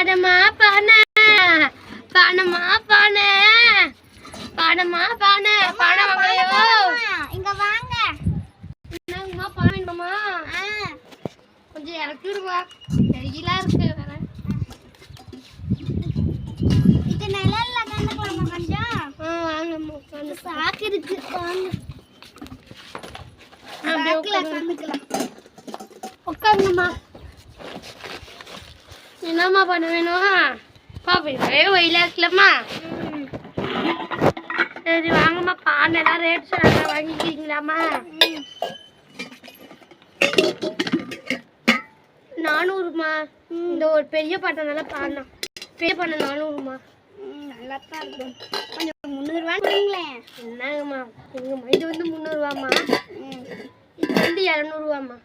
பாடமா பான பானமா பான பானமா பான பான வாங்கலையோ? இங்க வாங்க. என்னங்கம்மா பான வேணுமா கொஞ்சம் இறக்கி விடுமா வெயிலா இருக்கு வேற. இது நிழல்ல கண்டுக்கலாமா கொஞ்சம்? வாங்கம்மா உட்காந்து சாக்கு இருக்கு வாங்க. சாக்குல என்னம்மா பண்ண வேணும் பாப்பா ஒரே வெயிலா இருக்கலம்மா சரி வாங்கம்மா பானை எல்லாம் ரேட் சொல்லுங்க வாங்கிக்கிறீங்களாம்மா. நானூறுமா? இந்த ஒரு பெரிய பாட்டை நல்லா பாடினா. பெரிய பாட்டை நானூறுமா? நல்லா தான் இருக்கும். கொஞ்சம் முந்நூறுவான்னு கொடுங்களேன் என்னங்கம்மா? எங்கம்மா? இது வந்து முந்நூறுவாம்மா. இது வந்து இரநூறுவாம்மா.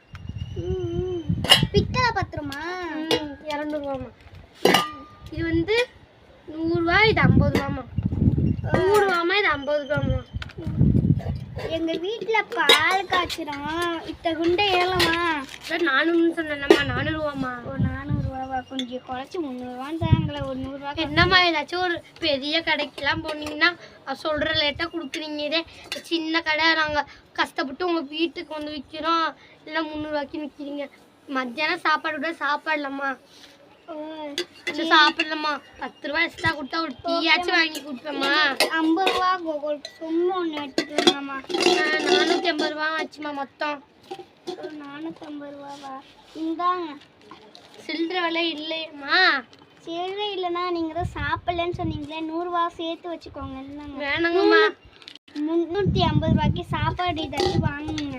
பித்தளை பத்திரமா? ம் இரநூறுவாம்மா. இது வந்து நூறுரூவா இது ஐம்பது ரூபாம்மா நூறுரூவாம்மா இது ஐம்பது ரூபாம்மா எங்க வீட்ல பால் காய்ச்சிரும் இத்த குண்டை ஏலமா? அதான் நானூறுன்னு சொன்னேன்லம்மா நானூறுவாம்மா? ஒரு நானூறுரூவா கொஞ்சம் குறைச்சி முந்நூறுவான்னு தாங்களே ஒரு நூறுரூவா என்னம்மா ஏதாச்சும் ஒரு பெரிய கடைக்கெல்லாம் போனீங்கன்னா சொல்கிற லேட்டாக கொடுக்குறீங்க. இதே சின்ன கடை நாங்கள் கஷ்டப்பட்டு உங்கள் வீட்டுக்கு வந்து விற்கிறோம் இல்லை முந்நூறுவாய்க்கு விற்கிறீங்க மத்தியானம் சாப்பாடு கூட சாப்பாடலம்மா. இன்னும் சாப்பிடலம்மா பத்து ரூபா எக்ஸ்ட்ரா கொடுத்தா ஒரு டீயாச்சும் வாங்கி கொடுப்பேம்மா. ஐம்பது ரூபா சும்மா ஒன்று எடுத்துக்கலாமா? நானூற்றி ஐம்பது ரூபா ஆச்சுமா மொத்தம். நானூற்றம்பது ரூபாவா இந்தாங்க. சில்லற விலை இல்லையம்மா. சரி இல்லைன்னா நீங்கள் தான் சாப்பிடலன்னு சொன்னீங்களே நூறுரூவா சேர்த்து வச்சுக்கோங்க இல்லைங்க வேணாங்கம்மா. முந்நூற்றி ஐம்பது ரூபாய்க்கு சாப்பாடு ஏதாச்சும் வாங்குங்க.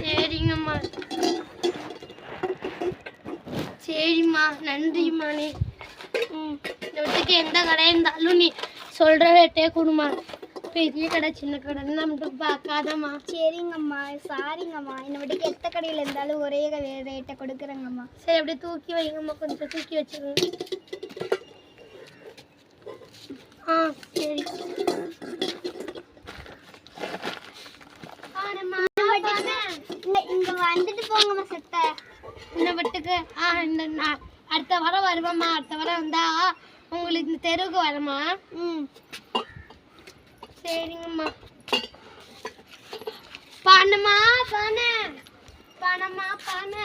சரிங்கம்மா. சரிம்மா நன்றிம்மா நீ. ம் வீட்டுக்கு எந்த கடையாக இருந்தாலும் நீ சொல்கிற ரேட்டே கொடுமா பெரிய கடை சின்ன கடைன்னு நம்மளுக்கு பார்க்காதம்மா. சரிங்கம்மா சாரிங்கம்மா. இந்த வீட்டுக்கு எத்த கடையில் இருந்தாலும் ஒரே ரேட்டை கொடுக்குறேங்கம்மா. சரி அப்படியே தூக்கி வைங்கம்மா கொஞ்சம் தூக்கி வச்சுக்கோங்க. ஆ சரி. இங்க வந்துட்டு போங்கம்மா செத்த இந்த ஆ இந்த நான் அடுத்த வாரம் வருவேம்மா அடுத்த வாரம் வந்தா உங்களுக்கு இந்த தெருவுக்கு வரமா ம். சரிங்கம்மா. பணமா பானை பணமா பானை